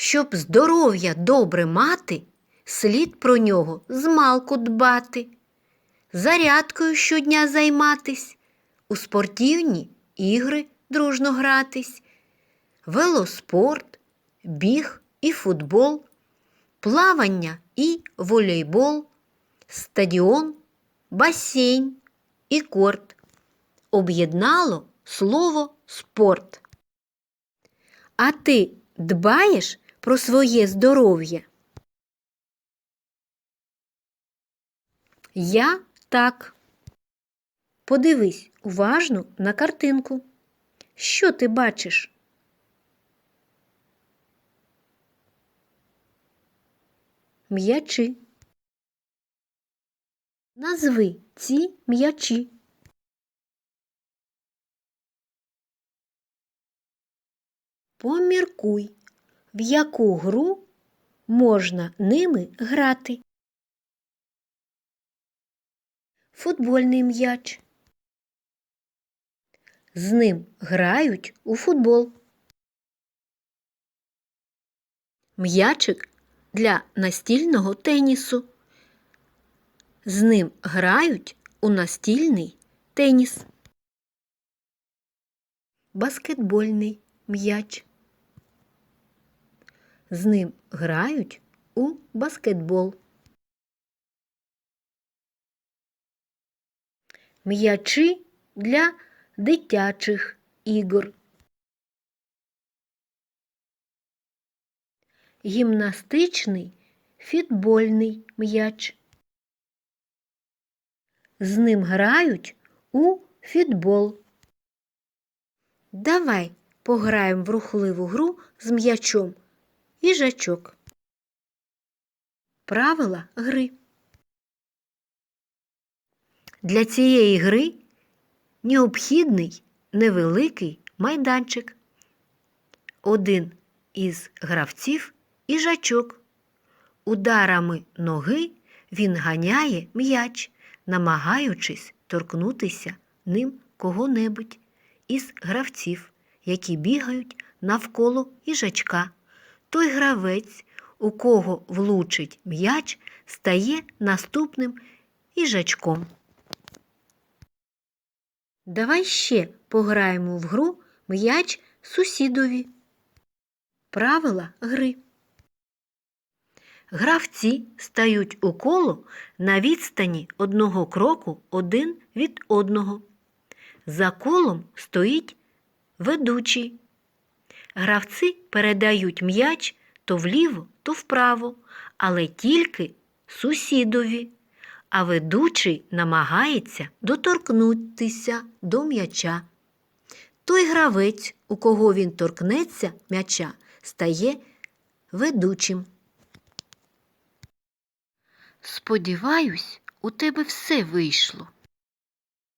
Щоб здоров'я добре мати, слід про нього змалку дбати, зарядкою щодня займатись, у спортивні ігри дружно гратись, велоспорт, біг і футбол, плавання і волейбол, стадіон, басейн і корт. Об'єднало слово спорт. А ти дбаєш про своє здоров'я? Я так. Подивись уважно на картинку. Що ти бачиш? М'ячі. Назви ці м'ячі. Поміркуй, в яку гру можна ними грати. Футбольний м'яч. З ним грають у футбол. М'ячик для настільного тенісу. З ним грають у настільний теніс. Баскетбольний м'яч. З ним грають у баскетбол. М'ячі для дитячих ігор. Гімнастичний фітбольний м'яч. З ним грають у фітбол. Давай пограємо в рухливу гру з м'ячом їжачок. Правила гри. Для цієї гри необхідний невеликий майданчик. Один із гравців їжачок. Ударами ноги він ганяє м'яч, намагаючись торкнутися ним кого-небудь із гравців, які бігають навколо їжачка. Той гравець, у кого влучить м'яч, стає наступним їжачком. Давай ще пограємо в гру м'яч сусідові. Правила гри. Гравці стають у коло на відстані одного кроку один від одного. За колом стоїть ведучий. Гравці передають м'яч то вліво, то вправо, але тільки сусідові, а ведучий намагається доторкнутися до м'яча. Той гравець, у кого він торкнеться м'яча, стає ведучим. Сподіваюсь, у тебе все вийшло.